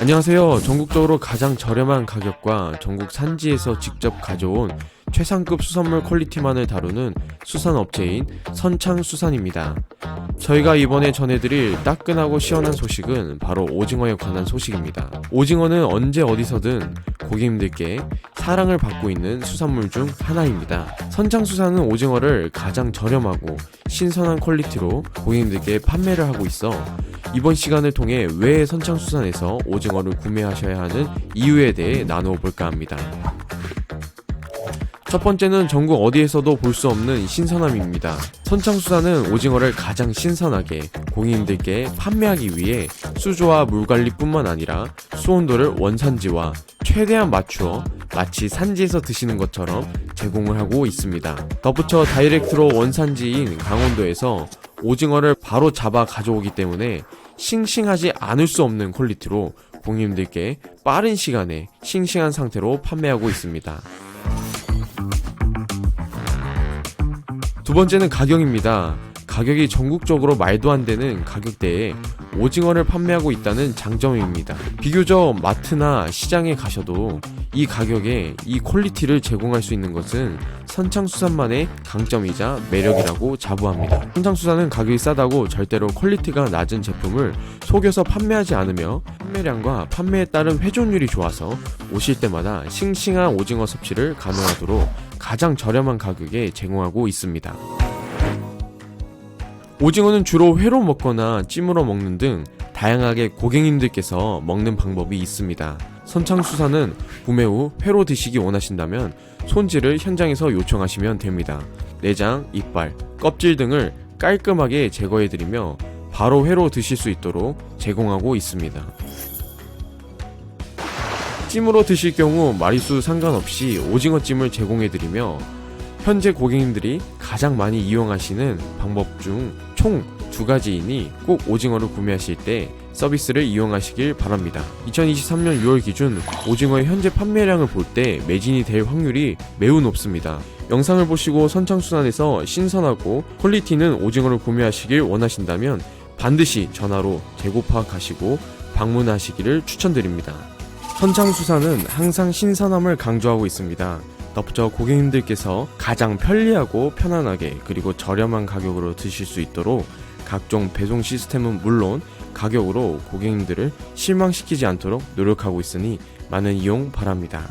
안녕하세요. 전국적으로 가장 저렴한 가격과 전국 산지에서 직접 가져온 최상급 수산물 퀄리티만을 다루는 수산업체인 선창수산입니다. 저희가 이번에 전해드릴 따끈하고 시원한 소식은 바로 오징어에 관한 소식입니다. 오징어는 언제 어디서든 고객님들께 사랑을 받고 있는 수산물 중 하나입니다. 선창수산은 오징어를 가장 저렴하고 신선한 퀄리티로 고객님들께 판매를 하고 있어 이번 시간을 통해 왜 선창수산에서 오징어를 구매하셔야 하는 이유에 대해 나누어 볼까 합니다. 첫 번째는 전국 어디에서도 볼 수 없는 신선함입니다. 선창수산은 오징어를 가장 신선하게 고객님들께 판매하기 위해 수조와 물 관리뿐만 아니라 수온도를 원산지와 최대한 맞추어 마치 산지에서 드시는 것처럼 제공을 하고 있습니다. 덧붙여 다이렉트로 원산지인 강원도에서 오징어를 바로 잡아 가져오기 때문에 싱싱하지 않을 수 없는 퀄리티로 고객님들께 빠른 시간에 싱싱한 상태로 판매하고 있습니다. 두 번째는 가격입니다. 가격이 전국적으로 말도 안 되는 가격대에 오징어를 판매하고 있다는 장점입니다. 비교적 마트나 시장에 가셔도 이 가격에 이 퀄리티를 제공할 수 있는 것은 선창수산만의 강점이자 매력이라고 자부합니다. 선창수산은 가격이 싸다고 절대로 퀄리티가 낮은 제품을 속여서 판매하지 않으며 판매량과 판매에 따른 회전율이 좋아서 오실 때마다 싱싱한 오징어 섭취를 가능하도록 가장 저렴한 가격에 제공하고 있습니다. 오징어는 주로 회로 먹거나 찜으로 먹는 등 다양하게 고객님들께서 먹는 방법이 있습니다. 선창수산은 구매 후 회로 드시기 원하신다면 손질을 현장에서 요청하시면 됩니다. 내장, 이빨, 껍질 등을 깔끔하게 제거해드리며 바로 회로 드실 수 있도록 제공하고 있습니다. 찜으로 드실 경우 마리수 상관없이 오징어찜을 제공해드리며 현재 고객님들이 가장 많이 이용하시는 방법 중 총 두 가지이니 꼭 오징어를 구매하실 때 서비스를 이용하시길 바랍니다. 2023년 6월 기준 오징어의 현재 판매량을 볼 때 매진이 될 확률이 매우 높습니다. 영상을 보시고 선창수산에서 신선하고 퀄리티는 오징어를 구매하시길 원하신다면 반드시 전화로 재고 파악하시고 방문하시기를 추천드립니다. 선창수산은 항상 신선함을 강조하고 있습니다. 덧붙여 고객님들께서 가장 편리하고 편안하게 그리고 저렴한 가격으로 드실 수 있도록 각종 배송 시스템은 물론 가격으로 고객님들을 실망시키지 않도록 노력하고 있으니 많은 이용 바랍니다.